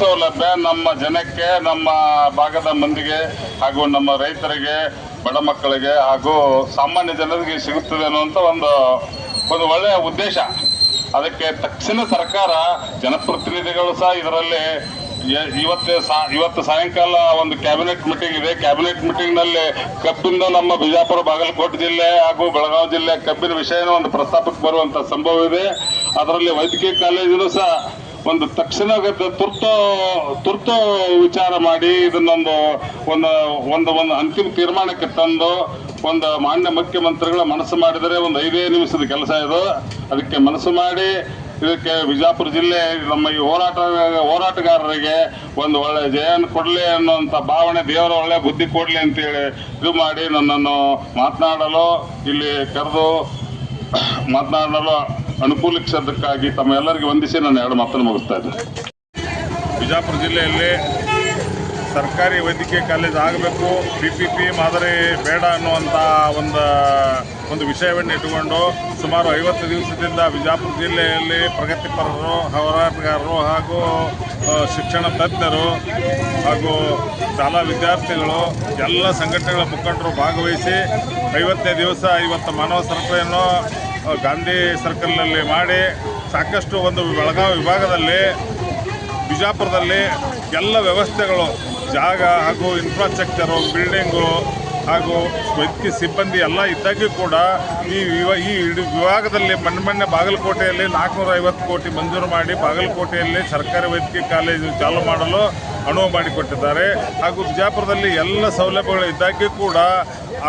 ಸೌಲಭ್ಯ ನಮ್ಮ ಜನಕ್ಕೆ, ನಮ್ಮ ಭಾಗದ ಮಂದಿಗೆ ಹಾಗೂ ನಮ್ಮ ರೈತರಿಗೆ, ಬಡ ಮಕ್ಕಳಿಗೆ ಹಾಗೂ ಸಾಮಾನ್ಯ ಜನರಿಗೆ ಸಿಗುತ್ತದೆ ಅನ್ನುವಂಥ ಒಂದು ಒಂದು ಒಳ್ಳೆಯ ಉದ್ದೇಶ. ಅದಕ್ಕೆ ತಕ್ಷಣ ಸರ್ಕಾರ, ಜನಪ್ರತಿನಿಧಿಗಳು ಸಹ ಇದರಲ್ಲಿ ಇವತ್ತು ಇವತ್ತು ಸಾಯಂಕಾಲ ಒಂದು ಕ್ಯಾಬಿನೆಟ್ ಮೀಟಿಂಗ್ ಇದೆ. ಕ್ಯಾಬಿನೆಟ್ ಮೀಟಿಂಗ್ನಲ್ಲಿ ಕಬ್ಬಿಂದ ನಮ್ಮ ಬಿಜಾಪುರ, ಬಾಗಲಕೋಟೆ ಜಿಲ್ಲೆ ಹಾಗೂ ಬೆಳಗಾವಿ ಜಿಲ್ಲೆ ಕಬ್ಬಿನ ವಿಷಯನ ಒಂದು ಪ್ರಸ್ತಾಪಕ್ಕೆ ಬರುವಂತ ಸಂಭವ ಇದೆ ಅದರಲ್ಲಿ ವೈದ್ಯಕೀಯ ಕಾಲೇಜಿನೂ ಸಹ ಒಂದು ತಕ್ಷಣ ತುರ್ತು ತುರ್ತು ವಿಚಾರ ಮಾಡಿ ಇದನ್ನೊಂದು ಒಂದು ಒಂದು ಒಂದು ಅಂತಿಮ ತೀರ್ಮಾನಕ್ಕೆ ತಂದು ಒಂದು ಮಾನ್ಯ ಮುಖ್ಯಮಂತ್ರಿಗಳ ಮನಸ್ಸು ಮಾಡಿದರೆ ಒಂದು ಐದೇ ನಿಮಿಷದ ಕೆಲಸ ಇದು. ಅದಕ್ಕೆ ಮನಸ್ಸು ಮಾಡಿ ಇದಕ್ಕೆ ಬಿಜಾಪುರ ಜಿಲ್ಲೆ ನಮ್ಮ ಈ ಹೋರಾಟ, ಹೋರಾಟಗಾರರಿಗೆ ಒಂದು ಒಳ್ಳೆ ಜಯನ್ ಕೊಡಲಿ ಅನ್ನುವಂಥ ಭಾವನೆ, ದೇವರ ಒಳ್ಳೆ ಬುದ್ಧಿ ಕೊಡಲಿ ಅಂತೇಳಿ ಇದು ಮಾಡಿ ನನ್ನನ್ನು ಮಾತನಾಡಲು, ಇಲ್ಲಿ ಕರೆದು ಮಾತನಾಡಲು ಅನುಕೂಲಿಸಿದ್ದಕ್ಕಾಗಿ ತಮ್ಮೆಲ್ಲರಿಗೆ ವಂದಿಸಿ ನಾನು ಎರಡು ಮಾತನ್ನು ಮುಗಿಸ್ತಾ ಇದ್ದೇನೆ ಬಿಜಾಪುರ ಜಿಲ್ಲೆಯಲ್ಲಿ ಸರ್ಕಾರಿ ವೈದ್ಯಕೀಯ ಕಾಲೇಜ್ ಆಗಬೇಕು ಪಿ ಪಿ ಪಿ ಮಾದರಿ ಬೇಡ ಅನ್ನುವಂಥ ಒಂದು ಒಂದು ವಿಷಯವನ್ನು ಇಟ್ಟುಕೊಂಡು ಸುಮಾರು ಐವತ್ತು ದಿವಸದಿಂದ ಬಿಜಾಪುರ ಜಿಲ್ಲೆಯಲ್ಲಿ ಪ್ರಗತಿಪರರು, ಹೋರಾಟಗಾರರು ಹಾಗೂ ಶಿಕ್ಷಣ ತಜ್ಞರು ಹಾಗೂ ಶಾಲಾ ವಿದ್ಯಾರ್ಥಿಗಳು, ಎಲ್ಲ ಸಂಘಟನೆಗಳ ಮುಖಂಡರು ಭಾಗವಹಿಸಿ ಐವತ್ತನೇ ದಿವಸ ಇವತ್ತು ಮಾನವ ಸರಪಳಿಯನ್ನು ಗಾಂಧಿ ಸರ್ಕಲ್ನಲ್ಲಿ ಮಾಡಿ ಸಾಕಷ್ಟು ಒಂದು ಬೆಳಗಾವಿ ವಿಭಾಗದಲ್ಲಿ, ಬಿಜಾಪುರದಲ್ಲಿ ಎಲ್ಲ ವ್ಯವಸ್ಥೆಗಳು, ಜಾಗ ಹಾಗೂ ಇನ್ಫ್ರಾಸ್ಟ್ರಕ್ಚರು ಬಿಲ್ಡಿಂಗು ಹಾಗೂ ವೈದ್ಯಕೀಯ ಸಿಬ್ಬಂದಿ ಎಲ್ಲ ಇದ್ದಾಗ್ಯೂ ಕೂಡ ಈ ವಿವ ಈ ವಿಭಾಗದಲ್ಲಿ ಮೊನ್ನೆ ಮೊನ್ನೆ ಬಾಗಲಕೋಟೆಯಲ್ಲಿ ನಾಲ್ಕುನೂರ ಐವತ್ತು ಕೋಟಿ ಮಂಜೂರು ಮಾಡಿ ಬಾಗಲಕೋಟೆಯಲ್ಲಿ ಸರ್ಕಾರಿ ವೈದ್ಯಕೀಯ ಕಾಲೇಜು ಚಾಲೂ ಮಾಡಲು ಅನುವು ಮಾಡಿಕೊಟ್ಟಿದ್ದಾರೆ. ಹಾಗೂ ಬಿಜಾಪುರದಲ್ಲಿ ಎಲ್ಲ ಸೌಲಭ್ಯಗಳು ಇದ್ದಾಗ್ಯೂ ಕೂಡ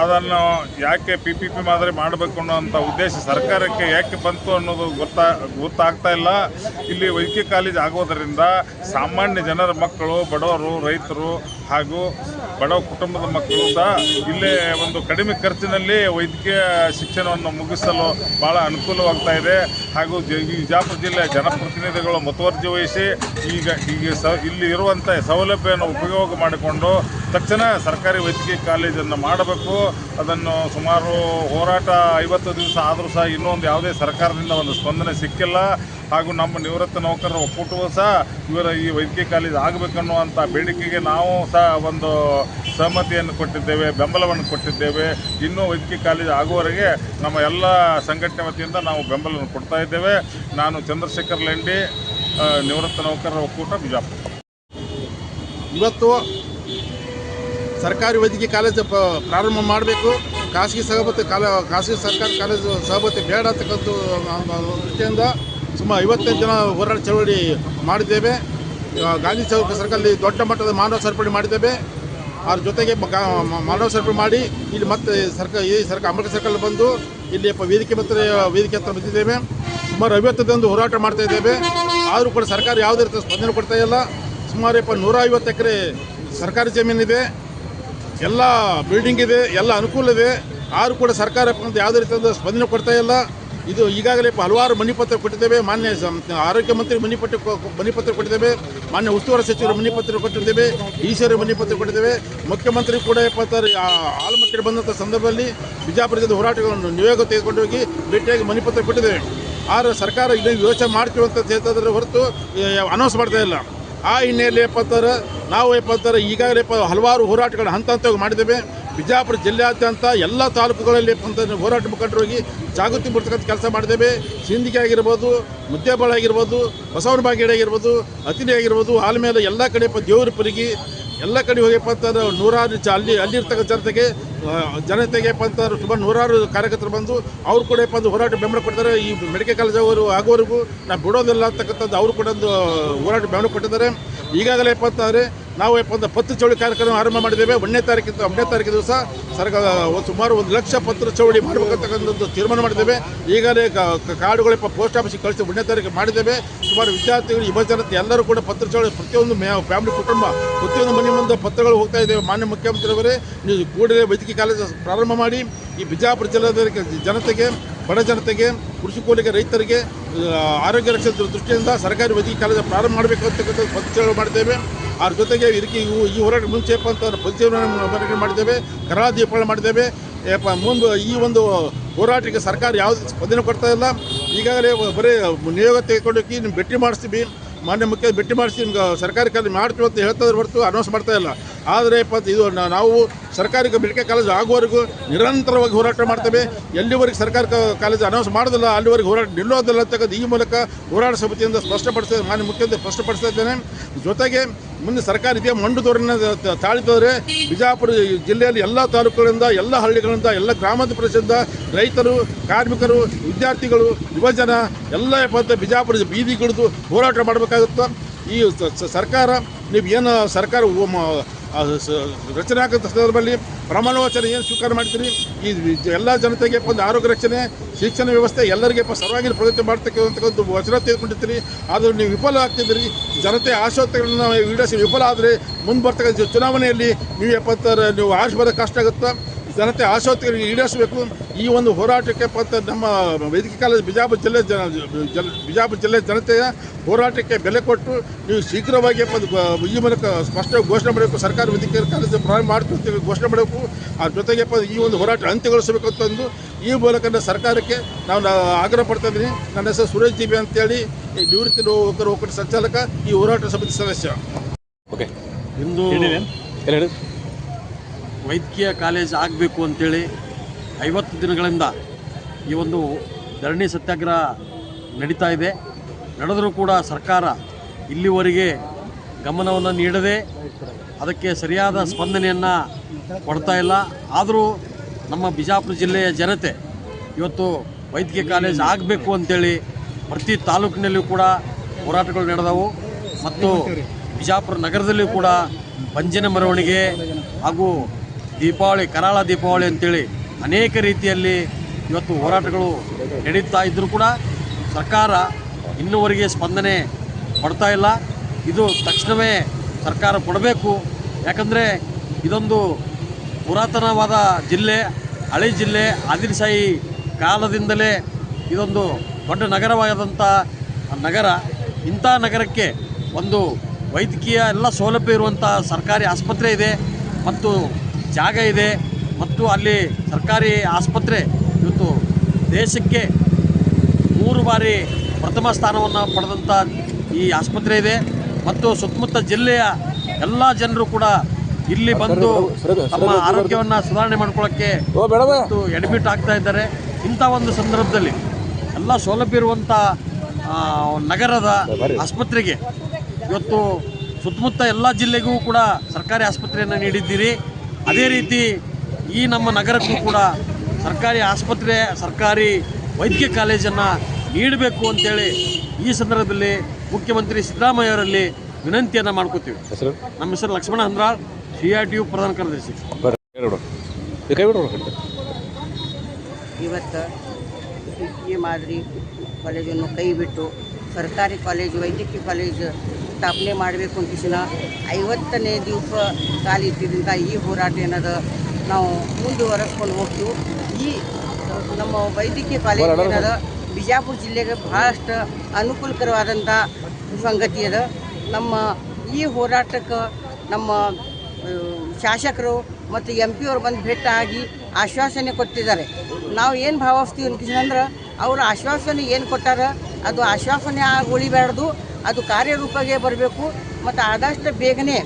ಅದನ್ನು ಯಾಕೆ ಪಿ ಪಿ ಪಿ ಮಾದರಿ ಮಾಡಬೇಕು ಅನ್ನೋಂಥ ಉದ್ದೇಶ ಸರ್ಕಾರಕ್ಕೆ ಯಾಕೆ ಬಂತು ಅನ್ನೋದು ಗೊತ್ತಾ, ಗೊತ್ತಾಗ್ತಾ ಇಲ್ಲ. ಇಲ್ಲಿ ವೈದ್ಯಕೀಯ ಕಾಲೇಜ್ ಆಗೋದರಿಂದ ಸಾಮಾನ್ಯ ಜನರ ಮಕ್ಕಳು, ಬಡವರು, ರೈತರು ಹಾಗೂ ಬಡ ಕುಟುಂಬದ ಮಕ್ಕಳು ಸಹ ಇಲ್ಲೇ ಒಂದು ಕಡಿಮೆ ಖರ್ಚಿನಲ್ಲಿ ವೈದ್ಯಕೀಯ ಶಿಕ್ಷಣವನ್ನು ಮುಗಿಸಲು ಭಾಳ ಅನುಕೂಲವಾಗ್ತಾ ಇದೆ. ಹಾಗೂ ಬಿಜಾಪುರ ಜಿಲ್ಲೆಯ ಜನಪ್ರತಿನಿಧಿಗಳು ಮುತುವರ್ಜಿ ವಹಿಸಿ ಈಗ ಈಗ ಸ, ಇಲ್ಲಿ ಇರುವಂಥ ಸೌಲಭ್ಯವನ್ನು ಉಪಯೋಗ ಮಾಡಿಕೊಂಡು ತಕ್ಷಣ ಸರ್ಕಾರಿ ವೈದ್ಯಕೀಯ ಕಾಲೇಜನ್ನು ಮಾಡಬೇಕು. ಅದನ್ನು ಸುಮಾರು ಹೋರಾಟ ಐವತ್ತು ದಿವಸ ಆದರೂ ಸಹ ಇನ್ನೊಂದು ಯಾವುದೇ ಸರ್ಕಾರದಿಂದ ಒಂದು ಸ್ಪಂದನೆ ಸಿಕ್ಕಿಲ್ಲ. ಹಾಗೂ ನಮ್ಮ ನಿವೃತ್ತ ನೌಕರರ ಒಕ್ಕೂಟವು ಸಹ ಇವರ ಈ ವೈದ್ಯಕೀಯ ಕಾಲೇಜ್ ಆಗಬೇಕನ್ನುವಂಥ ಬೇಡಿಕೆಗೆ ನಾವು ಸಹ ಒಂದು ಸಹಮತಿಯನ್ನು ಕೊಟ್ಟಿದ್ದೇವೆ, ಬೆಂಬಲವನ್ನು ಕೊಟ್ಟಿದ್ದೇವೆ. ಇನ್ನೂ ವೈದ್ಯಕೀಯ ಕಾಲೇಜ್ ಆಗುವವರೆಗೆ ನಮ್ಮ ಎಲ್ಲ ಸಂಘಟನೆ ವತಿಯಿಂದ ನಾವು ಬೆಂಬಲವನ್ನು ಕೊಡ್ತಾ ಇದ್ದೇವೆ. ನಾನು ಚಂದ್ರಶೇಖರ್ ಲೆಂಡಿ ನಿವೃತ್ತ ನೌಕರರ ಒಕ್ಕೂಟ ಬಿಜಾಪುರ. ಇವತ್ತು ಸರ್ಕಾರಿ ವೈದ್ಯಕೀಯ ಕಾಲೇಜು ಪ್ರಾರಂಭ ಮಾಡಬೇಕು. ಖಾಸಗಿ ಸಹಪತಿ ಕಾಲ ಖಾಸಗಿ ಸರ್ಕಾರಿ ಕಾಲೇಜು ಸಹಪತಿ ಬೇಡ ಅಂತಕ್ಕಂಥ ದೃಷ್ಟಿಯಿಂದ ಸುಮಾರು ಐವತ್ತೈದು ಜನ ಹೋರಾಟ ಚಳವಳಿ ಮಾಡಿದ್ದೇವೆ. ಗಾಂಧಿ ಚೌಕ ಸರ್ಕಲ್ಲಿ ದೊಡ್ಡ ಮಟ್ಟದ ಮಾನವ ಸರ್ಪಡಿ ಮಾಡಿದ್ದೇವೆ. ಅದ್ರ ಜೊತೆಗೆ ಮಾನವ ಸರಪಳಿ ಮಾಡಿ ಇಲ್ಲಿ ಮತ್ತೆ ಸರ್ಕಾರ ಈ ಸರ್ಕಾರ ಅಮೃತ ಸರ್ಕಲ್ ಬಂದು ಇಲ್ಲಿ ವೇದಿಕೆ ಮತ್ತು ವೇದಿಕೆ ಹತ್ರ ಬಂದಿದ್ದೇವೆ. ಸುಮಾರು ಐವತ್ತದೊಂದು ಹೋರಾಟ ಮಾಡ್ತಾ ಇದ್ದೇವೆ. ಆದರೂ ಕೂಡ ಸರ್ಕಾರ ಯಾವುದೇ ರೀತಿಯ ಸ್ಪಂದನೆ ಕೊಡ್ತಾ ಇಲ್ಲ. ಸುಮಾರು ಇಪ್ಪ ನೂರ ಐವತ್ತು ಎಕರೆ ಸರ್ಕಾರಿ ಜಮೀನಿದೆ. ಎಲ್ಲ ಬಿಲ್ಡಿಂಗ್ ಇದೆ, ಎಲ್ಲ ಅನುಕೂಲ ಇದೆ. ಆದರೂ ಕೂಡ ಸರ್ಕಾರ ಯಾವುದೇ ರೀತಿಯಾದ ಸ್ಪಂದನೆ ಕೊಡ್ತಾ ಇಲ್ಲ. ಇದು ಈಗಾಗಲೇ ಹಲವಾರು ಮನಿಪತ್ರ ಕೊಟ್ಟಿದ್ದೇವೆ. ಮಾನ್ಯ ಆರೋಗ್ಯ ಮಂತ್ರಿ ಮನಿಪತ್ರ ಮನಿಪತ್ರ ಕೊಟ್ಟಿದ್ದೇವೆ. ಮಾನ್ಯ ಉಸ್ತುವಾರಿ ಸಚಿವರು ಮನಿಪತ್ರ ಕೊಟ್ಟಿದ್ದೇವೆ. ಈಶ್ವರ ಮನಿಪತ್ರ ಕೊಟ್ಟಿದ್ದೇವೆ. ಮುಖ್ಯಮಂತ್ರಿ ಕೂಡ ಆಲಮಟ್ಟಿಗೆ ಬಂದಂಥ ಸಂದರ್ಭದಲ್ಲಿ ಬಿಜಾಪುರದಿಂದ ಹೋರಾಟಗಳನ್ನು ನಿಯೋಗ ತೆಗೆದುಕೊಂಡು ಹೋಗಿ ಭೇಟಿಯಾಗಿ ಮನಿಪತ್ರ ಕೊಟ್ಟಿದ್ದೇವೆ. ಆದರೆ ಸರ್ಕಾರ ಇದನ್ನು ಯೋಚನೆ ಮಾಡ್ತೀವಿ ಅಂತ ಹೇಳ್ತಾ ಹೊರತು ಅನೌನ್ಸ್ ಮಾಡ್ತಾ ಇಲ್ಲ. ಆ ಹಿನ್ನೆಲೆಯಲ್ಲಿ ಪತ್ತರ ನಾವು ಪತ್ತರ ಈಗಾಗಲೇ ಪ- ಹಲವಾರು ಹೋರಾಟಗಳನ್ನು ಹಂತ ಹಂತವಾಗಿ ಮಾಡಿದ್ದೇವೆ. ಬಿಜಾಪುರ ಜಿಲ್ಲೆಯಾದ್ಯಂತ ಎಲ್ಲ ತಾಲೂಕುಗಳಲ್ಲಿ ಹೋರಾಟ ಮುಖಂಡರು ಹೋಗಿ ಜಾಗೃತಿ ಮೂಡಿಸ್ತಕ್ಕಂಥ ಕೆಲಸ ಮಾಡಿದ್ದೇವೆ. ಸಿಂದಿಗೆ ಆಗಿರ್ಬೋದು, ಮುದ್ದೇಬಾಳ ಆಗಿರ್ಬೋದು, ಬಸವನ ಬಾಗೇಡಿ ಆಗಿರ್ಬೋದು ಅತಿನಿ ಆಗಿರ್ಬೋದು ಆಲ್ಮೇಲೆ ಎಲ್ಲ ಕಡೆ ಪ ದೇವ್ರ ಪರಿಗೆ, ಎಲ್ಲ ಕಡೆ ಹೋಗಿ ಪತ್ತರ ನೂರಾರು ಅಲ್ಲಿ, ಅಲ್ಲಿರ್ತಕ್ಕಂಥ ಜನತೆಗೆ ಜನತೆಗೆ ಪಂತರು ಸುಮಾರು ನೂರಾರು ಕಾರ್ಯಕರ್ತರು ಬಂದು ಅವರು ಕೂಡ ಅಂದ್ರೆ ಹೋರಾಟ ಬೆಂಬಲ ಕೊಟ್ಟಿದ್ದಾರೆ ಈ ಮೆಡಿಕಲ್ ಕಾಲೇಜ್ ಅವರು ಆಗೋವರೆಗೂ ನಾವು ಬಿಡೋದಿಲ್ಲ ಅಂತಕ್ಕಂಥದ್ದು ಅವರು ಕೂಡ ಒಂದು ಹೋರಾಟ ಬೆಂಬಲ ಕೊಟ್ಟಿದ್ದಾರೆ. ಈಗಾಗಲೇ ಅಂತಂದರೆ ನಾವು ಒಂದು ಪತ್ರ ಚೌಳಿ ಕಾರ್ಯಕ್ರಮ ಆರಂಭ ಮಾಡಿದ್ದೇವೆ. ಒಂದನೇ ತಾರೀಕಿಂದ ಒಂದನೇ ತಾರೀಕು ದಿವಸ ಸರ್ಕಾರ ಸುಮಾರು ಒಂದು ಲಕ್ಷ ಪತ್ರ ಚೌಳಿ ಮಾಡಬೇಕಂತಕ್ಕಂಥದ್ದು ತೀರ್ಮಾನ ಮಾಡಿದ್ದೇವೆ. ಈಗಲೇ ಕ- ಕ- ಪೋಸ್ಟ್ ಆಫೀಸಿಗೆ ಕಳಿಸಿ ಒಂದನೇ ತಾರೀಕು ಮಾಡಿದ್ದೇವೆ. ಸುಮಾರು ವಿದ್ಯಾರ್ಥಿಗಳು, ಯುವ ಜನತೆ ಎಲ್ಲರೂ ಕೂಡ ಪತ್ರ ಚೌಳಿ ಪ್ರತಿಯೊಂದು ಫ್ಯಾಮಿಲಿ ಕುಟುಂಬ, ಪ್ರತಿಯೊಂದು ಮನೆ ಮುಂದೆ ಪತ್ರಗಳು ಹೋಗ್ತಾ ಇದ್ದೇವೆ. ಮಾನ್ಯ ಮುಖ್ಯಮಂತ್ರಿಯವರೇ, ನೀವು ಕೂಡಲೇ ವೈದ್ಯಕೀಯ ಕಾಲೇಜು ಪ್ರಾರಂಭ ಮಾಡಿ, ಈ ಬಿಜಾಪುರ ಜಿಲ್ಲೆಯ ಜನತೆಗೆ, ಬಡ ಜನತೆಗೆ ಕೃಷಿ ಕೂಲಿಗೆ ರೈತರಿಗೆ ಆರೋಗ್ಯ ರಕ್ಷಣೆ ದೃಷ್ಟಿಯಿಂದ ಸರ್ಕಾರಿ ವೈದ್ಯಕೀಯ ಕಾಲೇಜು ಪ್ರಾರಂಭ ಮಾಡಬೇಕು ಅಂತಕ್ಕಂಥದ್ದು ಪತ್ರ ಮಾಡಿದ್ದೇವೆ. ಅದ್ರ ಜೊತೆಗೆ ಇದಕ್ಕೆ ಇವು ಈ ಹೋರಾಟ ಮುಂಚೆ ಅಂತ ಅಂತ ಪಂಚ ಮಾಡಿದ್ದೇವೆ, ಕರಾಳ ದೀಪಾವಳಿ ಮಾಡಿದ್ದೇವೆ. ಮುಂದೆ ಈ ಒಂದು ಹೋರಾಟಕ್ಕೆ ಸರ್ಕಾರ ಯಾವುದೇ ಸ್ಪಂದನೆ ಕೊಡ್ತಾ ಇಲ್ಲ. ಈಗಾಗಲೇ ಬರೀ ನಿಯೋಗ ತೆಗೆದುಕೊಂಡೋಗಿ ನಿಮ್ಮ ಭೇಟಿ ಮಾಡಿಸ್ತೀವಿ. ಮಾನ್ಯ ಮುಖ್ಯ ಭೇಟಿ ಮಾಡಿಸಿ, ನಿಮ್ಗೆ ಸರ್ಕಾರಿ ಕಾರ್ಯ ಮಾಡ್ತೀವಿ ಅಂತ ಹೇಳ್ತಾ ಹೊರತು ಅನೌನ್ಸ್ ಮಾಡ್ತಾ ಇಲ್ಲ. ಆದರೆ ಪತ್ ಇದು ನಾವು ಸರ್ಕಾರಿ ಮೆಡಿಕಲ್ ಕಾಲೇಜು ಆಗುವವರೆಗೂ ನಿರಂತರವಾಗಿ ಹೋರಾಟ ಮಾಡ್ತೇವೆ. ಎಲ್ಲಿವರೆಗೆ ಸರ್ಕಾರ ಕಾಲೇಜು ಅನೌನ್ಸ್ ಮಾಡೋದಿಲ್ಲ, ಅಲ್ಲಿವರೆಗೆ ಹೋರಾಟ ನಿಲ್ಲೋದಿಲ್ಲ ಅಂತಕ್ಕಂಥ ಈ ಮೂಲಕ ಹೋರಾಟ ಸಮಿತಿಯಿಂದ ಸ್ಪಷ್ಟಪಡಿಸ್ತಾ ಮಾನ್ಯ ಮುಖ್ಯಮಂತ್ರಿ ಸ್ಪಷ್ಟಪಡಿಸ್ತಾ ಇದ್ದೇನೆ. ಜೊತೆಗೆ ಮುಂದೆ ಸರ್ಕಾರ ಇದೇ ಮಂಡು ಧೋರಣೆ ಬಿಜಾಪುರ ಜಿಲ್ಲೆಯಲ್ಲಿ ಎಲ್ಲ ತಾಲೂಕುಗಳಿಂದ, ಎಲ್ಲ ಹಳ್ಳಿಗಳಿಂದ, ಎಲ್ಲ ಗ್ರಾಮಾಂತರ ಪ್ರದೇಶದಿಂದ ರೈತರು, ಕಾರ್ಮಿಕರು, ವಿದ್ಯಾರ್ಥಿಗಳು, ಯುವಜನ ಎಲ್ಲ ಏನಪ್ಪ ಬಿಜಾಪುರ ಬೀದಿಗಿಳಿದು ಹೋರಾಟ ಮಾಡಬೇಕಾಗುತ್ತೆ. ಈ ಸರ್ಕಾರ, ನೀವು ಏನು ಸರ್ಕಾರ ರಚನೆ ಆಗುವಂಥ ಸಂದರ್ಭದಲ್ಲಿ ಪ್ರಮಾಣವಚನ ಏನು ಸ್ವೀಕಾರ ಮಾಡ್ತೀರಿ? ಈ ಎಲ್ಲ ಜನತೆಗೆ ಒಂದು ಆರೋಗ್ಯ ರಕ್ಷಣೆ, ಶಿಕ್ಷಣ ವ್ಯವಸ್ಥೆ ಎಲ್ಲರಿಗೆ ಸರ್ವಾಗಿ ಪ್ರಗತಿ ಮಾಡ್ತಕ್ಕಂಥದ್ದು ವಚನ ತೆಗೆದುಕೊಂಡಿರ್ತೀರಿ ಆದರೂ ನೀವು ವಿಫಲ ಆಗ್ತಿದ್ದೀರಿ. ಜನತೆ ಆಶೋತ್ತಗಳನ್ನು ಈಡೇರಿಸಿ, ವಿಫಲ ಆದರೆ ಮುಂದೆ ಬರ್ತಕ್ಕಂಥ ಚುನಾವಣೆಯಲ್ಲಿ ನೀವು ಎಪ್ಪತ್ತರ, ನೀವು ಆಯುಷ್ ಬರೋದು ಕಷ್ಟ ಆಗುತ್ತೆ? ಜನತೆ ಆಶೋತ್ತರಿಗೆ ಈಡೇರಿಸಬೇಕು. ಈ ಒಂದು ಹೋರಾಟಕ್ಕೆ ಪತ್ತ ನಮ್ಮ ವೈದ್ಯಕೀಯ ಕಾಲೇಜ್ ಬಿಜಾಪುರ ಜಿಲ್ಲೆ ಜನ ಜಲ ಬಿಜಾಪುರ ಜಿಲ್ಲೆ ಜನತೆಯ ಹೋರಾಟಕ್ಕೆ ಬೆಲೆ ಕೊಟ್ಟು ನೀವು ಶೀಘ್ರವಾಗಿ ಪದ ಈ ಮೂಲಕ ಸ್ಪಷ್ಟ ಘೋಷಣೆ ಮಾಡಬೇಕು. ಸರ್ಕಾರ ವೈದ್ಯಕೀಯ ಕಾಲೇಜು ಪ್ರಾರಂಭ ಮಾಡ್ತೀವಿ ಘೋಷಣೆ ಮಾಡಬೇಕು. ಆ ಜೊತೆಗೆ ಪ ಈ ಒಂದು ಹೋರಾಟ ಅಂತ್ಯಗೊಳಿಸಬೇಕು ಅಂತಂದು ಈ ಮೂಲಕ ಸರ್ಕಾರಕ್ಕೆ ನಾವು ಆಗ್ರಹ ಪಡ್ತಾ ಇದ್ದೀನಿ. ನನ್ನ ಹೆಸರು ಸುರೇಶ್ ಜಿಬಿ ಅಂತೇಳಿ. ಈ ನಿವೃತ್ತಿ ಒಕ್ಕರು ಒಕ್ಕೂಟ ಸಂಚಾಲಕ ಈ ಹೋರಾಟ ಸಮಿತಿ ಸದಸ್ಯ. ಓಕೆ. ಇಂದು ಎಲ್ಲ ಹೇಳಿ ವೈದ್ಯಕೀಯ ಕಾಲೇಜ್ ಆಗಬೇಕು ಅಂಥೇಳಿ ಐವತ್ತು ದಿನಗಳಿಂದ ಈ ಒಂದು ಧರಣಿ ಸತ್ಯಾಗ್ರಹ ನಡೀತಾ ಇದೆ. ನಡೆದರೂ ಕೂಡ ಸರ್ಕಾರ ಇಲ್ಲಿವರೆಗೆ ಗಮನವನ್ನು ನೀಡದೆ ಅದಕ್ಕೆ ಸರಿಯಾದ ಸ್ಪಂದನೆಯನ್ನು ಕೊಡ್ತಾ ಇಲ್ಲ. ಆದರೂ ನಮ್ಮ ಬಿಜಾಪುರ ಜಿಲ್ಲೆಯ ಜನತೆ ಇವತ್ತು ವೈದ್ಯಕೀಯ ಕಾಲೇಜ್ ಆಗಬೇಕು ಅಂಥೇಳಿ ಪ್ರತಿ ತಾಲೂಕಿನಲ್ಲಿಯೂ ಕೂಡ ಹೋರಾಟಗಳು ನಡೆದವು. ಮತ್ತು ಬಿಜಾಪುರ ನಗರದಲ್ಲಿಯೂ ಕೂಡ ಪಂಜಿನ ಮೆರವಣಿಗೆ ಹಾಗೂ ದೀಪಾವಳಿ, ಕರಾಳ ದೀಪಾವಳಿ ಅಂತೇಳಿ ಅನೇಕ ರೀತಿಯಲ್ಲಿ ಇವತ್ತು ಹೋರಾಟಗಳು ನಡೀತಾ ಇದ್ದರೂ ಕೂಡ ಸರ್ಕಾರ ಇನ್ನೂವರೆಗೆ ಸ್ಪಂದನೆ ಕೊಡ್ತಾ ಇಲ್ಲ. ಇದು ತಕ್ಷಣವೇ ಸರ್ಕಾರ ಕೊಡಬೇಕು. ಯಾಕಂದರೆ ಇದೊಂದು ಪುರಾತನವಾದ ಜಿಲ್ಲೆ, ಹಳೆ ಜಿಲ್ಲೆ, ಆದಿಲ್ಸಾಯಿ ಕಾಲದಿಂದಲೇ ಇದೊಂದು ದೊಡ್ಡ ನಗರವಾದಂಥ ನಗರ. ಇಂಥ ನಗರಕ್ಕೆ ಒಂದು ವೈದ್ಯಕೀಯ ಎಲ್ಲ ಸೌಲಭ್ಯ ಇರುವಂಥ ಸರ್ಕಾರಿ ಆಸ್ಪತ್ರೆ ಇದೆ. ಮತ್ತು ಜಾಗ ಇದೆ ಮತ್ತು ಅಲ್ಲಿ ಸರ್ಕಾರಿ ಆಸ್ಪತ್ರೆ ಇವತ್ತು ದೇಶಕ್ಕೆ ಮೂರು ಬಾರಿ ಪ್ರಥಮ ಸ್ಥಾನವನ್ನು ಪಡೆದಂಥ ಈ ಆಸ್ಪತ್ರೆ ಇದೆ. ಮತ್ತು ಸುತ್ತಮುತ್ತ ಜಿಲ್ಲೆಯ ಎಲ್ಲ ಜನರು ಕೂಡ ಇಲ್ಲಿ ಬಂದು ತಮ್ಮ ಆರೋಗ್ಯವನ್ನು ಸುಧಾರಣೆ ಮಾಡ್ಕೊಳ್ಳೋಕ್ಕೆ ಮತ್ತು ಎಡ್ಮಿಟ್ ಆಗ್ತಾ ಇದ್ದಾರೆ. ಇಂಥ ಒಂದು ಸಂದರ್ಭದಲ್ಲಿ ಎಲ್ಲ ಸೌಲಭ್ಯ ಇರುವಂಥ ನಗರದ ಆಸ್ಪತ್ರೆಗೆ ಇವತ್ತು ಸುತ್ತಮುತ್ತ ಎಲ್ಲ ಜಿಲ್ಲೆಗೂ ಕೂಡ ಸರ್ಕಾರಿ ಆಸ್ಪತ್ರೆಯನ್ನು ನೀಡಿದ್ದೀರಿ. ಅದೇ ರೀತಿ ಈ ನಮ್ಮ ನಗರಕ್ಕೂ ಕೂಡ ಸರ್ಕಾರಿ ಆಸ್ಪತ್ರೆ ಸರ್ಕಾರಿ ವೈದ್ಯಕೀಯ ಕಾಲೇಜನ್ನು ನೀಡಬೇಕು ಅಂತೇಳಿ ಈ ಸಂದರ್ಭದಲ್ಲಿ ಮುಖ್ಯಮಂತ್ರಿ ಸಿದ್ದರಾಮಯ್ಯ ಅವರಲ್ಲಿ ವಿನಂತಿಯನ್ನು ಮಾಡ್ಕೋತೀವಿ. ಹೆಸರು? ನಮ್ಮ ಹೆಸರು Lakshmana Handral C R T U ಪ್ರಧಾನ ಕಾರ್ಯದರ್ಶಿ. ಇವತ್ತು ಈ ಮಾದರಿ ಕಾಲೇಜನ್ನು ಕೈ ಬಿಟ್ಟು ಸರ್ಕಾರಿ ಕಾಲೇಜು ವೈದ್ಯಕೀಯ ಕಾಲೇಜು ಸ್ಥಾಪನೆ ಮಾಡಬೇಕು ಅಂತಿಸಿನ ಐವತ್ತನೇ ದಿವಸ ಕಾಲಿಟ್ಟಿದ್ದರಿಂದ ಈ ಹೋರಾಟ ಏನದ ನಾವು ಮುಂದುವರೆಸ್ಕೊಂಡು ಹೋಗ್ತೀವಿ. ಈ ನಮ್ಮ ವೈದ್ಯಕೀಯ ಕಾಲೇಜ್ ಏನದ ಬಿಜಾಪುರ ಜಿಲ್ಲೆಗೆ ಭಾಳಷ್ಟು ಅನುಕೂಲಕರವಾದಂಥ ಸಂಗತಿ ಅದ. ನಮ್ಮ ಈ ಹೋರಾಟಕ್ಕೆ ನಮ್ಮ ಶಾಸಕರು ಮತ್ತು ಎಂ ಪಿ ಅವರು ಬಂದು ಭೇಟಿಯಾಗಿ ಆಗಿ ಆಶ್ವಾಸನೆ ಕೊಟ್ಟಿದ್ದಾರೆ. ನಾವು ಏನು ಭಾವಿಸ್ತೀವಿ ಅಂತಂದ್ರೆ ಅವರು ಆಶ್ವಾಸನೆ ಏನು ಕೊಟ್ಟಾರ ಅದು ಆಶ್ವಾಸನೆ ಆಗಿ ಉಳಿಬಾರ್ದು. ಅದು ಕಾರ್ಯರೂಪಕ್ಕೆ ಬರಬೇಕು. ಮತ್ತು ಆದಷ್ಟು ಬೇಗನೆ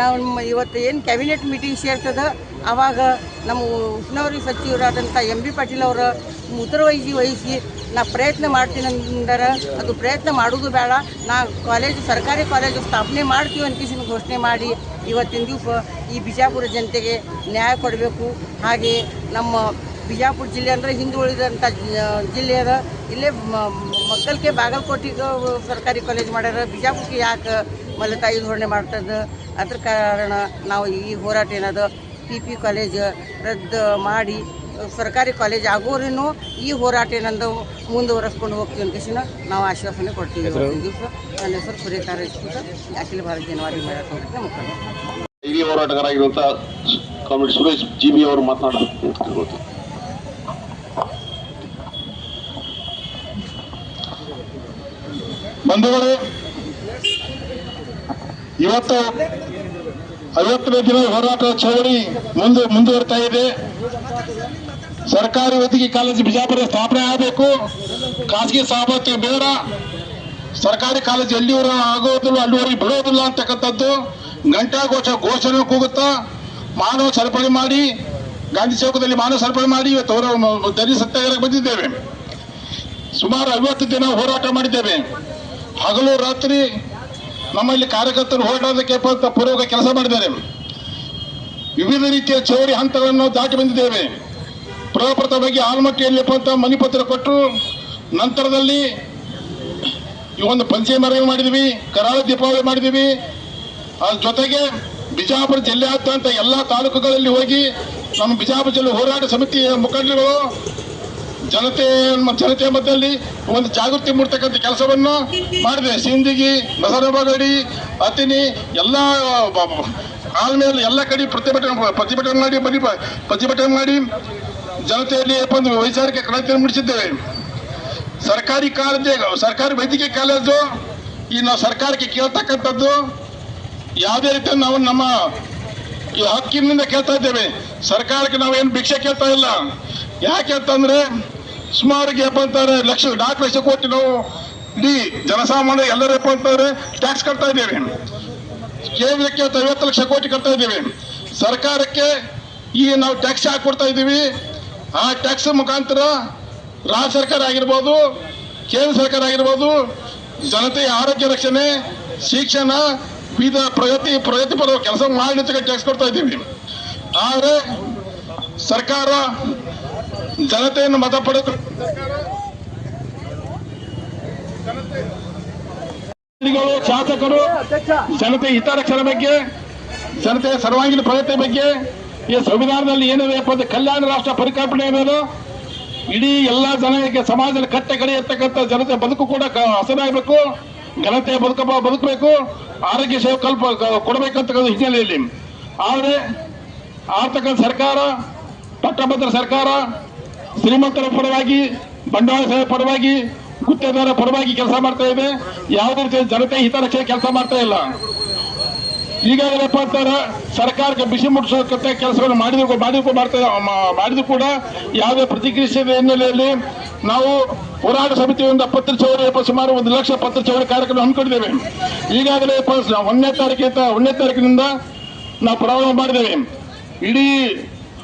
ನಾವು ಇವತ್ತು ಏನು ಕ್ಯಾಬಿನೆಟ್ ಮೀಟಿಂಗ್ ಸೇರ್ತದ ಆವಾಗ ನಮ್ಮ ಉಷ್ಣವರಿ ಸಚಿವರಾದಂಥ ಎಂ ಬಿ ಪಾಟೀಲ್ ಅವರ ಮುತುವರ್ಜಿ ವಹಿಸಿ ನಾ ಪ್ರಯತ್ನ ಮಾಡ್ತೀನಿ ಅಂದರೆ, ಅದು ಪ್ರಯತ್ನ ಮಾಡೋದು ಬೇಡ. ನಾ ಕಾಲೇಜು ಸರ್ಕಾರಿ ಕಾಲೇಜು ಸ್ಥಾಪನೆ ಮಾಡ್ತೀವಿ ಅಂತ ಘೋಷಣೆ ಮಾಡಿ ಇವತ್ತಿನ ದಿವಸ ಈ ಬಿಜಾಪುರ ಜನತೆಗೆ ನ್ಯಾಯ ಕೊಡಬೇಕು. ಹಾಗೆ ನಮ್ಮ ಬಿಜಾಪುರ ಜಿಲ್ಲೆ ಅಂದರೆ ಹಿಂದುಳಿದಂಥ ಜಿಲ್ಲೆಯದ ಇಲ್ಲೇ ಮಕ್ಕಳಿಗೆ ಬಾಗಲಕೋಟೆಗೆ ಸರ್ಕಾರಿ ಕಾಲೇಜ್ ಮಾಡ್ಯಾರ. ಬಿಜಾಪುರಕ್ಕೆ ಯಾಕೆ ಮಲತಾಯಿ ಧೋರಣೆ ಮಾಡ್ತದ? ಅದ್ರ ಕಾರಣ ನಾವು ಈ ಹೋರಾಟ ಏನದು ಪಿ ಪಿ ಕಾಲೇಜ್ ರದ್ದು ಮಾಡಿ ಸರ್ಕಾರಿ ಕಾಲೇಜ್ ಆಗೋರಿನೂ ಈ ಹೋರಾಟ ಏನಂದು ಮುಂದುವರೆಸ್ಕೊಂಡು ಹೋಗ್ತೀವಿ ಅಂತ ನಾವು ಆಶ್ವಾಸನೆ ಕೊಡ್ತೀವಿ. ದಿವಸ ನನ್ನ ಹೆಸರು ಸುರೇಖಾ ರೈಸ್ಕೂಟ ಅಖಿಲ ಭಾರತ ಜನವಾರಿ ಮಹಿಳಾ ಸಂಘಟನೆ ಮುಖಂಡ. ಹಿರಿಯ ಹೋರಾಟಗಾರಾಗಿರುವಂಥ ಕಾಮ್ರೇಡ್ ಸುರೇಶ್ ಜಿ ಬಿ ಅವರು ಮಾತನಾಡಬೇಕು ಅಂತ ಕೇಳ್ಕೊಳ್ತೀನಿ ಬಂಧುಗಳೇ, ಇವತ್ತು ಐವತ್ತನೇ ದಿನ ಹೋರಾಟ ಚಳವಳಿ ಮುಂದೆ ಮುಂದುವರಿತಾ ಇದೆ. ಸರ್ಕಾರಿ ವೈದ್ಯಕೀಯ ಕಾಲೇಜು ಬಿಜಾಪುರ ಸ್ಥಾಪನೆ ಆಗಬೇಕು. ಖಾಸಗಿ ಸಹಭಾಗಿತ್ವ ಬೇಡ. ಸರ್ಕಾರಿ ಕಾಲೇಜು ಎಲ್ಲಿವರ ಆಗೋದಿಲ್ಲ, ಅಲ್ಲಿವರೆಗೆ ಬಿಡೋದಿಲ್ಲ ಅಂತಕ್ಕಂಥದ್ದು ಘಂಟಾಘೋಷ ಘೋಷಣೆ ಕೂಗುತ್ತಾ, ಮಾನವ ಸರಪಳಿ ಮಾಡಿ, ಗಾಂಧಿ ಚೌಕದಲ್ಲಿ ಮಾನವ ಸರಪಳಿ ಮಾಡಿ ಇವತ್ತು ದನಿ ಸತ್ಯಾಗ್ರಹಕ್ಕೆ ಬಂದಿದ್ದೇವೆ. ಸುಮಾರು ಐವತ್ತು ದಿನ ಹೋರಾಟ ಮಾಡಿದ್ದೇವೆ. ಹಗಲು ರಾತ್ರಿ ನಮ್ಮಲ್ಲಿ ಕಾರ್ಯಕರ್ತರು ಹೋರಾಟಕ್ಕೆ ಪೂರ್ವಕ ಕೆಲಸ ಮಾಡಿದ್ದಾರೆ. ವಿವಿಧ ರೀತಿಯ ಚೌರಿ ಹಂತಗಳನ್ನು ದಾಟಿ ಬಂದಿದ್ದೇವೆ. ಪ್ರಪ್ರಥಮವಾಗಿ ಆಲ್ಮಟ್ಟಿಯಲ್ಲಿ ಮನಿಪತ್ರ ಕೊಟ್ಟು ನಂತರದಲ್ಲಿ ಈ ಒಂದು ಪಂಚೆ ಮೆರವಣಿಗೆ ಮಾಡಿದ್ವಿ ಕರಾಳ ದೀಪಾವಳಿ ಮಾಡಿದ್ವಿ. ಅದ್ರ ಜೊತೆಗೆ ಬಿಜಾಪುರ ಜಿಲ್ಲೆಯಾದ್ಯಂತ ಎಲ್ಲ ತಾಲೂಕುಗಳಲ್ಲಿ ಹೋಗಿ ನಮ್ಮ ಬಿಜಾಪುರ ಜಿಲ್ಲೆ ಹೋರಾಟ ಸಮಿತಿಯ ಮುಖಂಡರುಗಳು ಜನತೆ ಜನತೆ ಮಧ್ಯದಲ್ಲಿ ಒಂದು ಜಾಗೃತಿ ಮೂಡ್ತಕ್ಕಂಥ ಕೆಲಸವನ್ನು ಮಾಡಿದೆ. ಸಿಂದಿಗಿ ನಸರಬಗಡಿ ಅತಿನಿ ಎಲ್ಲ ಆಲ್ಮೇಲೆ ಎಲ್ಲ ಕಡೆ ಪ್ರತಿಭಟನೆ ಪ್ರತಿಭಟನೆ ಮಾಡಿ ಬನ್ನಿ ಪ್ರತಿಭಟನೆ ಮಾಡಿ ಜನತೆಯಲ್ಲಿ ಒಂದು ವೈಚಾರಿಕ ಕ್ರಾಂತಿಯನ್ನು ಮೂಡಿಸಿದ್ದೇವೆ. ಸರ್ಕಾರಿ ಕಾಲೇಜು ಸರ್ಕಾರಿ ವೈದ್ಯಕೀಯ ಕಾಲೇಜು ಈ ನಾವು ಸರ್ಕಾರಕ್ಕೆ ಕೇಳ್ತಕ್ಕಂಥದ್ದು ಯಾವುದೇ ರೀತಿಯ ನಾವು ನಮ್ಮ ಹಕ್ಕಿನಿಂದ ಕೇಳ್ತಾ ಇದ್ದೇವೆ. ಸರ್ಕಾರಕ್ಕೆ ನಾವೇನು ಭಿಕ್ಷೆ ಕೇಳ್ತಾ ಇಲ್ಲ. ಯಾಕೆ ಅಂತಂದ್ರೆ ಸುಮಾರಿಗೆ ಅಂತಾರೆ, ಲಕ್ಷ, ನಾಲ್ಕು ಲಕ್ಷ ಕೋಟಿ ನಾವು ಇಡೀ ಜನಸಾಮಾನ್ಯ ಎಲ್ಲರೂ ಅಂತಾರೆ ಟ್ಯಾಕ್ಸ್ ಕಟ್ತಾ ಇದ್ದೇವೆ. ಕೇಂದ್ರಕ್ಕೆ ಐವತ್ತು ಲಕ್ಷ ಕೋಟಿ ಕಟ್ತಾ ಇದ್ದೇವೆ. ಸರ್ಕಾರಕ್ಕೆ ಈ ನಾವು ಟ್ಯಾಕ್ಸ್ ಹಾಕಿ ಇದ್ದೀವಿ. ಆ ಟ್ಯಾಕ್ಸ್ ಮುಖಾಂತರ ರಾಜ್ಯ ಸರ್ಕಾರ ಆಗಿರ್ಬೋದು, ಕೇಂದ್ರ ಸರ್ಕಾರ ಆಗಿರ್ಬೋದು, ಜನತೆಯ ಆರೋಗ್ಯ ರಕ್ಷಣೆ, ಶಿಕ್ಷಣ, ವಿವಿಧ ಪ್ರಗತಿ ಪ್ರಗತಿಪರ ಕೆಲಸ ಮಾಡಿ ಟ್ಯಾಕ್ಸ್ ಕೊಡ್ತಾ ಇದ್ದೀವಿ. ಆದರೆ ಸರ್ಕಾರ ಜನತೆಯನ್ನು ಮತ ಪಡೆದು ಶಾಸಕರು, ಜನತೆ ಹಿತರಕ್ಷಣೆ ಬಗ್ಗೆ ಜನತೆಯ ಸರ್ವಾಂಗೀಣ ಪ್ರಗತಿ ಬಗ್ಗೆ, ಈ ಸಂವಿಧಾನದಲ್ಲಿ ಏನಿದೆ ಕಲ್ಯಾಣ ರಾಷ್ಟ್ರ ಪರಿಕಲ್ಪನೆ ಮೇಲೆ ಇಡೀ ಎಲ್ಲಾ ಜನರಿಗೆ ಸಮಾಜದಲ್ಲಿ ಕಟ್ಟೆ ಕಡೆ ಇರ್ತಕ್ಕಂಥ ಜನತೆ ಬದುಕು ಕೂಡ ಹಸನಾಗಬೇಕು ಜನತೆ ಬದುಕ ಬದುಕಬೇಕು, ಆರೋಗ್ಯ ಸೇವೆ ಕಲ್ಪ ಕೊಡಬೇಕಂತಕ್ಕಂಥ ಹಿನ್ನೆಲೆಯಲ್ಲಿ. ಆದರೆ, ಆರ್ತಕ್ಕಂಥ ಸರ್ಕಾರ, ಪಟ್ಟಭದ್ರ ಸರ್ಕಾರ ಶ್ರೀಮಂತರ ಪರವಾಗಿ, ಬಂಡವಾಳ ಸೇವೆ ಪರವಾಗಿ, ಗುತ್ತೇದಾರ ಪರವಾಗಿ ಕೆಲಸ ಮಾಡ್ತಾ ಇದೆ. ಯಾವುದೇ ರೀತಿಯ ಜನತೆ ಹಿತರಕ್ಷಣೆ ಕೆಲಸ ಮಾಡ್ತಾ ಇಲ್ಲ. ಈಗಾಗಲೇ ಅಂತಾರೆ ಸರ್ಕಾರಕ್ಕೆ ಬಿಸಿ ಮುಟ್ಟಿಸೋಕಂತ ಕೆಲಸವನ್ನು ಮಾಡಿದ್ರು ಮಾಡಿದ್ರು ಮಾಡ್ತಾ ಮಾಡಿದ್ರು ಕೂಡ ಯಾವುದೇ ಪ್ರತಿಕ್ರಿಯಿಸಿದ ಹಿನ್ನೆಲೆಯಲ್ಲಿ ನಾವು ಹೋರಾಟ ಸಮಿತಿಯಿಂದ ಪತ್ರ ಚೌರಿ ಸುಮಾರು ಒಂದು ಲಕ್ಷ ಪತ್ರ ಚೌರಿ ಕಾರ್ಯಕ್ರಮ ಹಮ್ಮಿಕೊಂಡಿದ್ದೇವೆ. ಈಗಾಗಲೇ ಒಂದನೇ ತಾರೀಕಿಂದ ಒಂದನೇ ತಾರೀಕಿನಿಂದ ನಾವು ಪ್ರಾರಂಭ ಮಾಡಿದ್ದೇವೆ. ಇಡೀ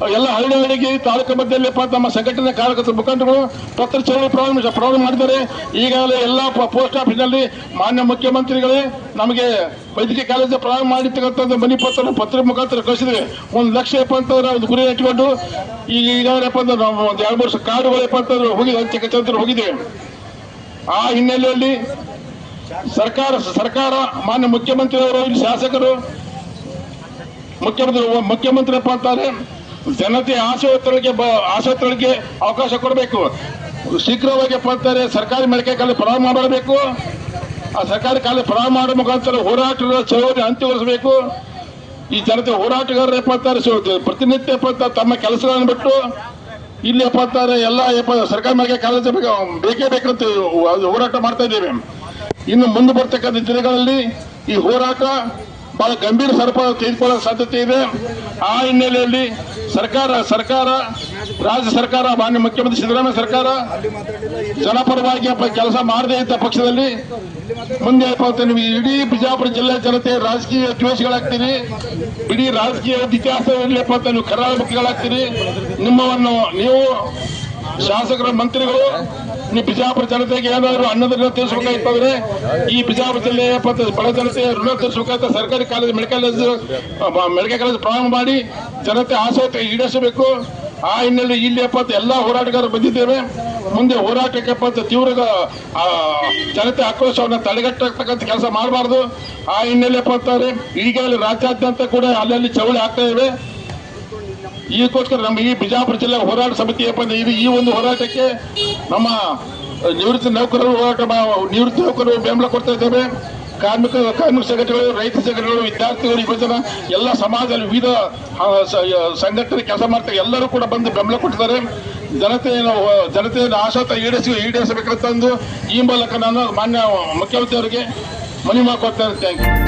ಎಲ್ಲ ಹಳ್ಳಿಗಳಿಗೆ ಹಳ್ಳಿಗೆ ತಾಲೂಕು ಮಧ್ಯದಲ್ಲಿ ನಮ್ಮ ಸಂಘಟನೆ ಕಾರ್ಯಕರ್ತರ ಮುಖಂಡರು ಪತ್ರ ಚಳವಳಿ ಪ್ರಾರಂಭ ಪ್ರಾರಂಭ ಮಾಡಿದ್ದಾರೆ. ಈಗಾಗಲೇ ಎಲ್ಲ ಪೋಸ್ಟ್ ಆಫೀಸ್ನಲ್ಲಿ ಮಾನ್ಯ ಮುಖ್ಯಮಂತ್ರಿಗಳೇ ನಮಗೆ ವೈದ್ಯಕೀಯ ಕಾಲೇಜು ಪ್ರಾರಂಭ ಮಾಡಿರ್ತಕ್ಕಂಥ ಮನಿ ಪತ್ರ ಪತ್ರ ಮುಖಾಂತರ ಕಳಿಸಿದ್ರೆ ಒಂದು ಲಕ್ಷ ಅಂತಂದ್ರೆ ಒಂದು ಗುರಿ ಇಟ್ಕೊಂಡು ಈಗ ಈಗಾಗಲೇ ಅಂದ್ರೆ ನಾವು ಒಂದು ಎರಡು ವರ್ಷ ಕಾರ್ಡುಗಳು ಅಂತಂದ್ರೆ ಹೋಗಿ ಕಚೇರಿ ಹೋಗಿದೆ. ಆ ಹಿನ್ನೆಲೆಯಲ್ಲಿ ಸರ್ಕಾರ ಸರ್ಕಾರ ಮಾನ್ಯ ಮುಖ್ಯಮಂತ್ರಿಯವರು ಶಾಸಕರು, ಮುಖ್ಯಮಂತ್ರಿ ಮುಖ್ಯಮಂತ್ರಿ ಅಪ್ಪ ಅಂತಾರೆ. ಜನತೆ ಆಸ್ಪತ್ರೆಗೆ ಆಸ್ಪತ್ರೆಗಳಿಗೆ ಅವಕಾಶ ಕೊಡಬೇಕು. ಶೀಘ್ರವಾಗಿ ಪಡ್ತಾರೆ, ಸರ್ಕಾರಿ ಮೆಡಿಕಲ್ ಕಾಲೇಜ್ ಪ್ರಾರಂಭ ಮಾಡಬೇಕು. ಆ ಸರ್ಕಾರಿ ಕಾಲೇಜ್ ಪ್ರಾರಂಭ ಮಾಡೋ ಮುಖಾಂತರ ಹೋರಾಟದ ಚಳವಳಿ ಅಂತ್ಯಗೊಳಿಸಬೇಕು. ಈ ಜನತೆ ಹೋರಾಟಗಾರರು ಅಂತಾರೆ ಪ್ರತಿನಿತ್ಯ ಏನಪ್ಪ ತಮ್ಮ ಕೆಲಸಗಳನ್ನು ಬಿಟ್ಟು ಇಲ್ಲಿ ಏನಪ್ಪ ಅಂತಾರೆ ಎಲ್ಲ ಸರ್ಕಾರಿ ಮೆಡಿಕಲ್ ಕಾಲೇಜ್ ಬೇಕೇ ಬೇಕಂತ ಹೋರಾಟ ಮಾಡ್ತಾ ಇದ್ದೇವೆ. ಇನ್ನು ಮುಂದೆ ಬರ್ತಕ್ಕಂಥ ದಿನಗಳಲ್ಲಿ ಈ ಹೋರಾಟ ಬಹಳ ಗಂಭೀರ ಸ್ವರೂಪ ತೆಗೆದುಕೊಳ್ಳೋ ಸಾಧ್ಯತೆ ಇದೆ. ಆ ಹಿನ್ನೆಲೆಯಲ್ಲಿ ಸರ್ಕಾರ ಸರ್ಕಾರ, ರಾಜ್ಯ ಸರ್ಕಾರ, ಮಾನ್ಯ ಮುಖ್ಯಮಂತ್ರಿ ಸಿದ್ದರಾಮಯ್ಯ ಸರ್ಕಾರ ಜನಪರವಾಗಿ ಕೆಲಸ ಮಾಡದೇ ಇದ್ದ ಪಕ್ಷದಲ್ಲಿ ಮುಂದೆ ನೀವು ಇಡೀ ಬಿಜಾಪುರ ಜಿಲ್ಲೆ ಜನತೆ ರಾಜಕೀಯ ದ್ವೇಷಗಳಾಗ್ತೀರಿ. ಇಡೀ ರಾಜಕೀಯ ಇತಿಹಾಸದಲ್ಲಿ ಕರಾಳ ಮುಖ್ಯಗಳಾಗ್ತೀರಿ ನಿಮ್ಮವನ್ನು ನೀವು ಶಾಸಕರ ಮಂತ್ರಿಗಳು ನೀವು ಬಿಜಾಪುರ ಜನತೆಗೆ ಏನಾದ್ರು ಅನ್ನದ ಋಣ ತೀರಿಸಬೇಕಾಗಿತ್ತಂದ್ರೆ ಈ ಬಿಜಾಪುರ ಜಿಲ್ಲೆಯ ಬಡ ಜನತೆ ಋಣ ತೀರಿಸಬೇಕಾದ ಸರ್ಕಾರಿ ಕಾಲೇಜು, ಮೆಡಿಕಲ್ ಮೆಡಿಕಲ್ ಕಾಲೇಜ್ ಪ್ರಾರಂಭ ಮಾಡಿ ಜನತೆ ಆಸೆ ಈಡೇರಿಸಬೇಕು. ಆ ಹಿನ್ನೆಲೆ ಇಲ್ಲಿ ಎಪ್ಪತ್ತು ಎಲ್ಲಾ ಹೋರಾಟಗಾರರು ಬಂದಿದ್ದೇವೆ. ಮುಂದೆ ಹೋರಾಟಕ್ಕೆ ತೀವ್ರ ಜನತೆ ಆಕ್ರೋಶವನ್ನು ತಡೆಗಟ್ಟತಕ್ಕಂಥ ಕೆಲಸ ಮಾಡಬಾರ್ದು. ಆ ಹಿನ್ನೆಲೆ ಅಪ್ಪ ಅಂತಾರೆ ಈಗಾಗಲೇ ರಾಜ್ಯಾದ್ಯಂತ ಕೂಡ ಅಲ್ಲಲ್ಲಿ ಚವಳಿ ಆಗ್ತಾ ಇವೆ. ಈಗೋಸ್ಕರ ನಮ್ಮ ಈ ಬಿಜಾಪುರ ಜಿಲ್ಲೆ ಹೋರಾಟ ಸಮಿತಿ ಇದು ಈ ಒಂದು ಹೋರಾಟಕ್ಕೆ ನಮ್ಮ ನಿವೃತ್ತ ನೌಕರರು ಹೋರಾಟ ನಿವೃತ್ತ ನೌಕರರು ಬೆಂಬಲ ಕೊಡ್ತಾ ಇದ್ದೇವೆ. ಕಾರ್ಮಿಕ ಕಾರ್ಮಿಕ ಸಂಘಟನೆಗಳು, ರೈತ ಸಂಘಟನೆಗಳು, ವಿದ್ಯಾರ್ಥಿಗಳು, ಯುವಜನ, ಎಲ್ಲ ಸಮಾಜದಲ್ಲಿ ವಿವಿಧ ಸಂಘಟನೆ ಕೆಲಸ ಮಾಡ್ತಾ ಎಲ್ಲರೂ ಕೂಡ ಬಂದು ಬೆಂಬಲ ಕೊಟ್ಟಿದ್ದಾರೆ. ಜನತೆಯನ್ನು ಜನತೆಯನ್ನು ಆಶಾತ ಈಡೇರಿಸಿ ಈಡೇರಿಸಬೇಕಂತಂದು ಈ ಮೂಲಕ ನಾನು ಮಾನ್ಯ ಮುಖ್ಯಮಂತ್ರಿಯವರಿಗೆ ಮನವಿ ಮಾಡಿಕೊಡ್ತೇನೆ ಥ್ಯಾಂಕ್ ಯು